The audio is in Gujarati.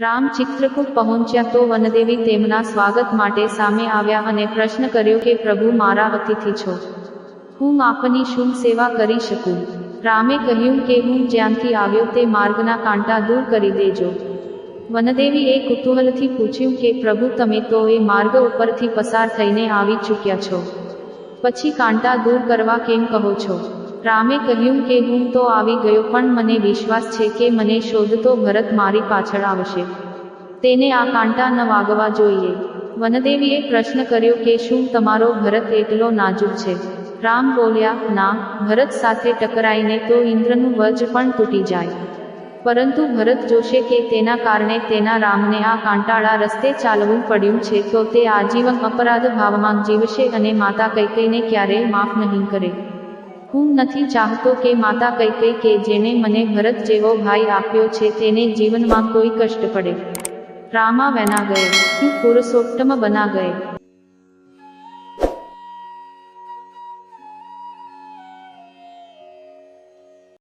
રામ ચિત્રકૂટ પહોંચ્યા તો વનદેવી તેમના સ્વાગત માટે સામે આવ્યા અને પ્રશ્ન કર્યો કે, પ્રભુ, મારા અતિથિ છો. હું આપની શું સેવા કરી શકું. રામે કહ્યું કે, હું જ્યાંથી આવ્યો તે માર્ગના કાંટા દૂર કરી દેજો. વનદેવીએ કુતૂહલથી પૂછ્યું કે, પ્રભુ, તમે તો એ માર્ગ ઉપરથી પસાર થઈને આવી ચૂક્યા છો. પછી કાંટા દૂર કરવા કેમ કહો છો? રામે કહ્યું કે હું તો આવી ગયો પણ મને વિશ્વાસ છે કે મને શોધતો ભરત મારી પાછળ આવશે. તેને આ કાંટા ન વાગવા જોઈએ. વનદેવીએ પ્રશ્ન કર્યો કે શું તમારો ભરત એટલો નાજુક છે? રામ બોલ્યા, ના, ભરત સાથે ટકરાઈને તો ઇન્દ્રનું વજ પણ તૂટી જાય. પરંતુ ભરત જોશે કે તેના કારણે તેના રામને આ કાંટાળા રસ્તે ચાલવું પડ્યું છે તો તે આજીવન અપરાધ ભાવમાં જીવશે અને માતા કૈકઈને ક્યારેય માફ નહીં કરે. હું નથી ચાહતો કે માતા કૈકેય કે જેને મને ભરત જેવો ભાઈ આપ્યો છે તેને જીવનમાં કોઈ કષ્ટ પડે. રામા વેના ગયે. હું પુરુષોત્તમ બના ગયે.